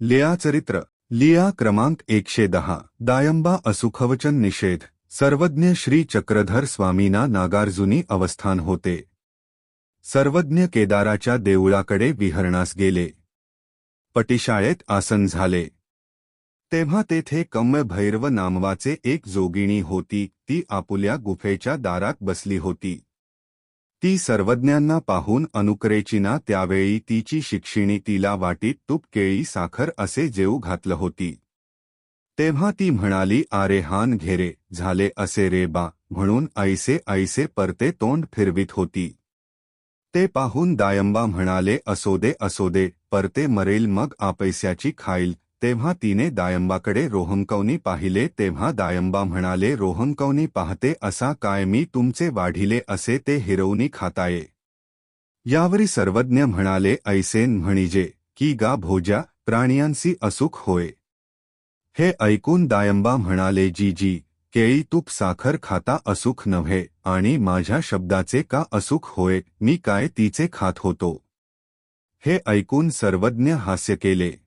लिया चरित्र. लिया क्रमांक एकशे दहा. दायंबा असुखवचन निषेध. सर्वज्ञ श्री चक्रधर स्वामींना नागार्जुनी अवस्थान होते. सर्वज्ञ केदाराच्या देऊळाकडे विहरणास गेले. पटिशाळेत आसन झाले. तेव्हा तेथे कम्य भैरव नामवाचे एक जोगिणी होती. ती आपुल्या गुफेच्या दारात बसली होती. ती सर्वज्ञांना पाहून अनुकरेचीना त्यावेळी तिची शिक्षिणी तिला वाटीत तूप केळी साखर असे जेऊ घातलं होती. तेव्हा ती म्हणाली आरे हान घेरे झाले असे रे बा म्हणून ऐसे ऐसे परते तोंड फिरवीत होती. ते पाहून दायंबा म्हणाले असोदे असोदे परते मरेल मग आपैस्याची खाईल तेव्हा तिने दायंबाकडे रोहंकवनी पाहिले तेव्हा दायंबा म्हणाले रोहंकवनी पाहते असा काय मी तुमचे वाढिले असे ते हिरवनी खाताये यावरी सर्वज्ञ म्हणाले ऐसेन म्हणिजे की गा भोजा प्राणियांसी असुख होय हे ऐकून दायंबा म्हणाले जी जी केळी तूप साखर खाता असुख नव्हे आणि माझ्या शब्दाचे का असुख होय मी काय तिचे खात होतो हे ऐकून सर्वज्ञ हास्य केले.